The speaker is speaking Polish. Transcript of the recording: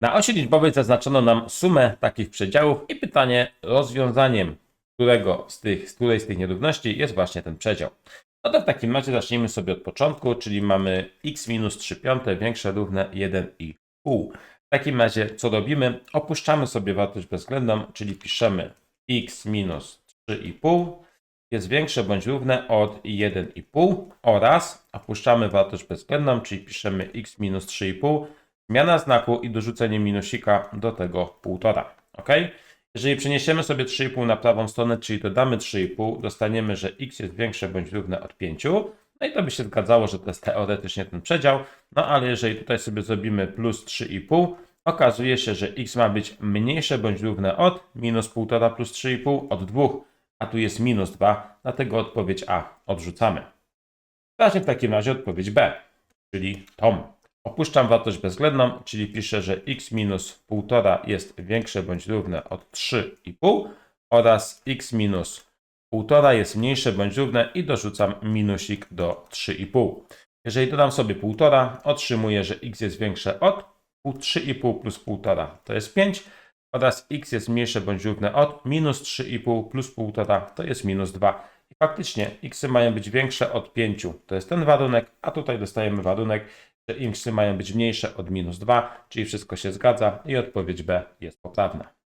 Na osi liczbowej zaznaczono nam sumę takich przedziałów i pytanie rozwiązaniem którego z tych, z której z tych nierówności jest właśnie ten przedział. No to w takim razie zacznijmy sobie od początku, czyli mamy x minus 3 piąte większe równe 1,5. W takim razie co robimy? Opuszczamy sobie wartość bezwzględną, czyli piszemy x minus 3,5 jest większe bądź równe od 1,5 oraz opuszczamy wartość bezwzględną, czyli piszemy x minus 3,5, zmiana znaku i dorzucenie minusika do tego 1,5. Ok? Jeżeli przeniesiemy sobie 3,5 na prawą stronę, czyli dodamy 3,5, dostaniemy, że x jest większe bądź równe od 5. No i to by się zgadzało, że to jest teoretycznie ten przedział. No ale jeżeli tutaj sobie zrobimy plus 3,5, okazuje się, że x ma być mniejsze bądź równe od minus 1,5 plus 3,5 od 2, a tu jest minus 2, dlatego odpowiedź A odrzucamy. Właśnie w takim razie odpowiedź B, czyli tom. Opuszczam wartość bezwzględną, czyli piszę, że x minus 1,5 jest większe bądź równe od 3,5 oraz x minus 1,5 jest mniejsze bądź równe i dorzucam minusik do 3,5. Jeżeli dodam sobie 1,5, otrzymuję, że x jest większe od 3,5 plus 1,5 to jest 5 oraz x jest mniejsze bądź równe od minus 3,5 plus 1,5 to jest minus 2. I faktycznie x mają być większe od 5, to jest ten warunek, a tutaj dostajemy warunek, że x mają być mniejsze od minus 2, czyli wszystko się zgadza i odpowiedź B jest poprawna.